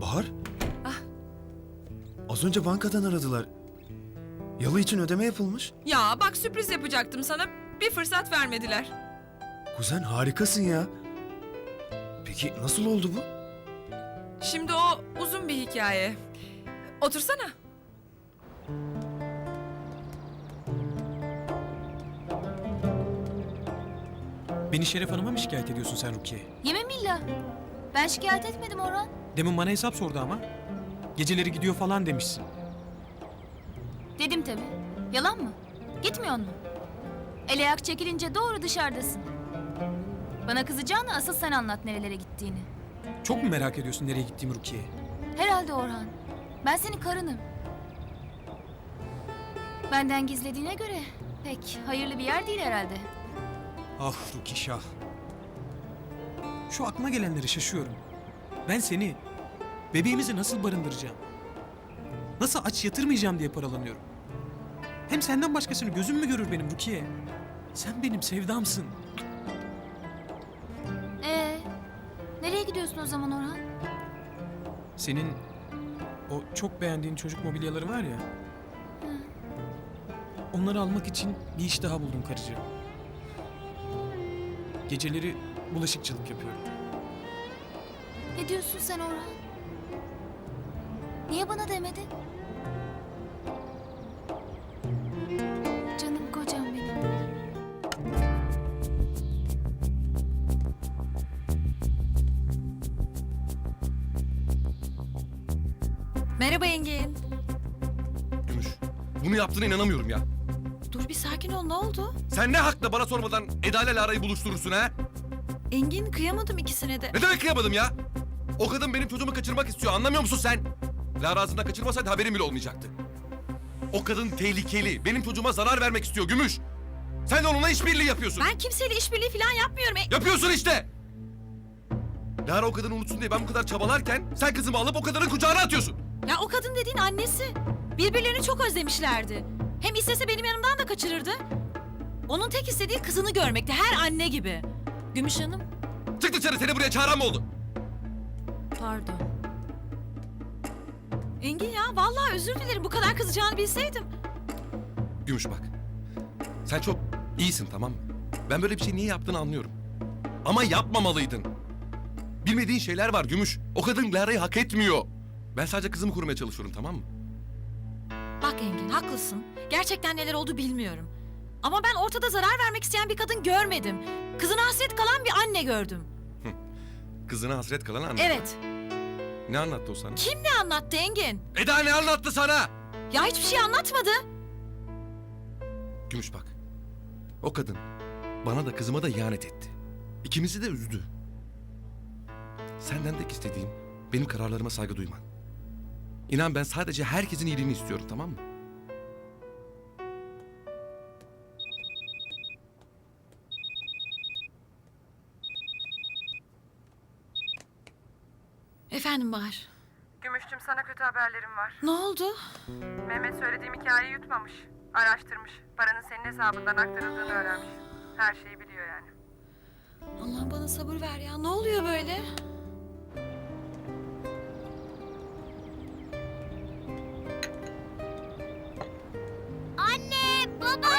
Bahar? Ah. Az önce bankadan aradılar. Yalı için ödeme yapılmış. Ya bak sürpriz yapacaktım sana. Bir fırsat vermediler. Kuzen harikasın ya. Peki nasıl oldu bu? Şimdi o uzun bir hikaye. Otursana. Beni Şeref Hanım'a mı şikayet ediyorsun sen Rukiye? Yemin billah. Ben şikayet etmedim Orhan. Demin bana hesap sordu ama. Geceleri gidiyor falan demişsin. Dedim tabii. Yalan mı? Gitmiyor mu? El ayak çekilince doğru dışarıdasın. Bana kızacağını asıl sen anlat nerelere gittiğini. Çok mu merak ediyorsun nereye gittiğimi Rukiye? Herhalde Orhan. Ben senin karınım. Benden gizlediğine göre pek hayırlı bir yer değil herhalde. Ah Ruki Şah. Şu aklıma gelenleri şaşıyorum. Ben seni, bebeğimizi nasıl barındıracağım? Nasıl aç yatırmayacağım diye paralanıyorum. Hem senden başkasını gözüm mü görür benim Rukiye? Sen benim sevdamsın. Ee, nereye gidiyorsun o zaman Orhan? Senin o çok beğendiğin çocuk mobilyaları var ya. Onları almak için bir iş daha buldum karıcığım. Geceleri bulaşıkçılık yapıyorum. Ne diyorsun sen Orhan? Niye bana demedin? Canım kocam benim. Merhaba Engin. Gümüş. Bunu yaptığına inanamıyorum ya. Dur bir sakin ol ne oldu? Sen ne hakla bana sormadan Eda ile Lara'yı buluşturursun ha? Engin kıyamadım ikisine de. Ne demek kıyamadım ya? O kadın benim çocuğumu kaçırmak istiyor anlamıyor musun sen? Lara ağzından kaçırmasaydı haberim bile olmayacaktı. O kadın tehlikeli. Benim çocuğuma zarar vermek istiyor Gümüş. Sen de onunla işbirliği yapıyorsun. Ben kimseyle işbirliği falan yapmıyorum. E- Yapıyorsun işte. Lara o kadını unutsun diye ben bu kadar çabalarken sen kızımı alıp o kadının kucağına atıyorsun. ya o kadın dediğin annesi. Birbirlerini çok özlemişlerdi. Hem istese benim yanımdan da kaçırırdı. Onun tek istediği kızını görmekti her anne gibi. Gümüş Hanım. Çık dışarı seni buraya çağıran mı oldu? Pardon. Engin ya vallahi özür dilerim bu kadar kızacağını bilseydim. Gümüş bak. Sen çok iyisin tamam mı? Ben böyle bir şey niye yaptığını anlıyorum. Ama yapmamalıydın. Bilmediğin şeyler var Gümüş. O kadın Lara'yı hak etmiyor. Ben sadece kızımı korumaya çalışıyorum tamam mı? Bak Engin haklısın. Gerçekten neler oldu bilmiyorum. Ama ben ortada zarar vermek isteyen bir kadın görmedim. Kızına hasret kalan bir anne gördüm. Kızına hasret kalan anne. Evet. Ne anlattı o sana? Kim ne anlattı Engin? Eda ne anlattı sana? Ya hiçbir şey anlatmadı. Gümüş bak. O kadın bana da kızıma da ihanet etti. İkimizi de üzdü. Senden tek istediğim benim kararlarıma saygı duyman. İnan ben sadece herkesin iyiliğini istiyorum tamam mı? Efendim Bahar. Gümüşçüm sana kötü haberlerim var. Ne oldu? Mehmet söylediğim hikayeyi yutmamış. Araştırmış. Paranın senin hesabından aktarıldığını öğrenmiş. Her şeyi biliyor yani. Allah bana sabır ver ya. Ne oluyor böyle? Anne, baba.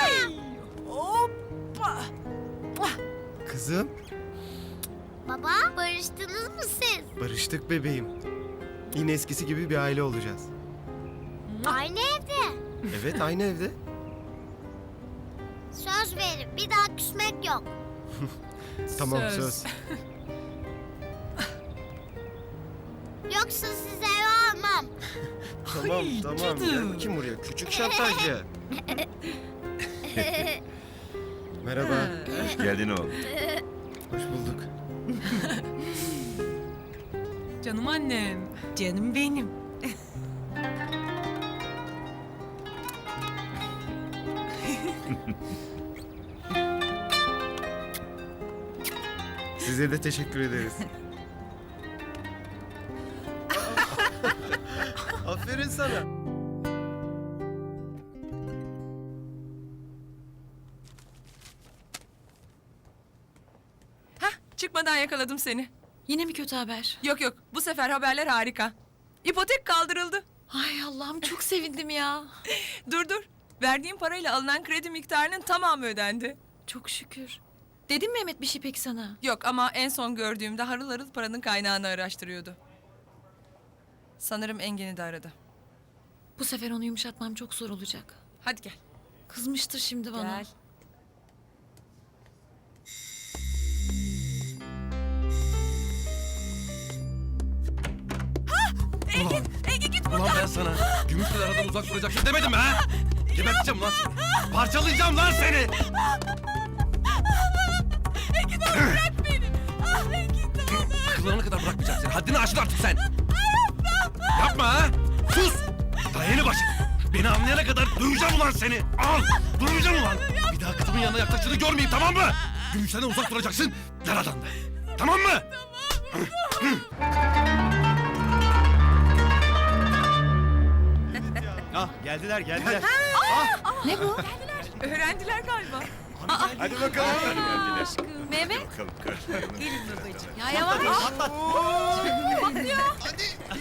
Kızım, Baba, barıştınız mı siz? barıştık bebeğim. Yine eskisi gibi bir aile olacağız. Aynı evde. Evet, aynı evde. Söz verin, bir daha küsmek yok. Tamam, Söz. söz. Yoksa size ev almam. Tamam, tamam. Gel bakayım buraya. Küçük şantajcı. Merhaba, Hoş geldin oğlum. hoş bulduk. Canım annem. Canım benim. Size de teşekkür ederiz. Aferin sana. Hah çıkmadan yakaladım seni. Yine mi kötü haber? Yok yok bu sefer haberler harika. İpotek kaldırıldı. Ay Allah'ım çok sevindim ya. Dur dur. Verdiğim parayla alınan kredi miktarının tamamı ödendi. Çok şükür. Dedim Mehmet bir şey peki sana? Yok ama en son gördüğümde harıl harıl paranın kaynağını araştırıyordu. Sanırım Engin'i de aradı. Bu sefer onu yumuşatmam çok zor olacak. Hadi gel. Kızmıştır şimdi bana. Gel. Ulan ben sana gümüşle aradan uzak duracaksın demedim mi ha? Geberteceğim lan seni. Parçalayacağım lan seni. Engin bırak beni. Ah Engin Kıllarına kadar bırakmayacağım seni. Haddini aşın artık sen. Yapma ha. Sus. Daha yeni başladık. Beni anlayana kadar döveceğim ulan seni. Al. Döveceğim ulan. Bir daha kızımın yanına yaklaştığını görmeyeyim tamam mı? Gümüşten uzak duracaksın. Yaradan da. Tamam mı? Ah geldiler geldiler. Ne bu? Öğrendiler galiba. Hadi bakalım. Mehmet? Gelin babacığım. Ya yavaş.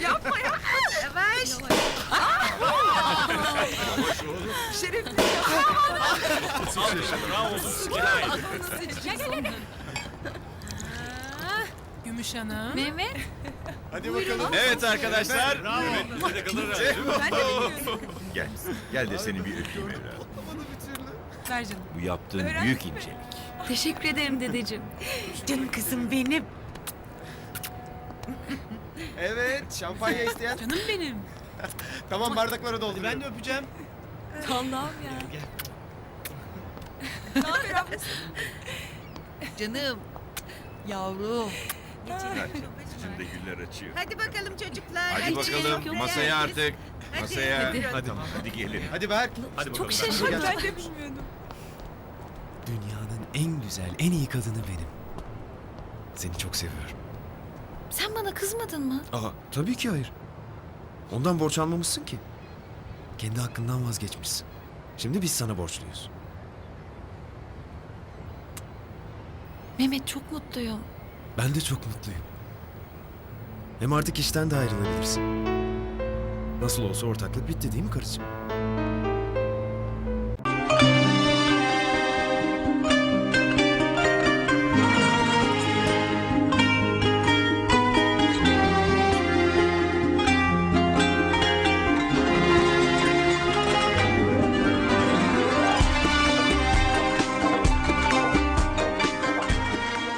Yapma yapma. Yavaş. Şerefsiz Gümüş Hanım. Mehmet? Hadi bakalım. Evet arkadaşlar. Ben de bilmiyorum. Gel. Gel de seni bir öpeyim evladım. Ver canım. Bu yaptığın Öğrendin büyük mi? incelik. Teşekkür ederim dedeciğim. Canım kızım benim. Evet şampanya isteyen. Canım benim. Tamam bardakları doldur. Ben de öpeceğim. Allah'ım ya. Ne haber? Canım. Yavrum. Sizin de güller açıyor. Hadi bakalım çocuklar. Hadi bakalım masaya artık. Masaya. Hadi. Hadi. Hadi gelin. Hadi Berk. Çok şaşırdım. Ben de bilmiyordum. Dünyanın en güzel, en iyi kadını benim. Seni çok seviyorum. Sen bana kızmadın mı? Aa tabii ki hayır. Ondan borç almamışsın ki. Kendi hakkından vazgeçmişsin. Şimdi biz sana borçluyuz. Mehmet çok mutluyum. Ben de çok mutluyum. Hem artık işten de ayrılabilirsin. Nasıl olsa ortaklık bitti değil mi karıcığım?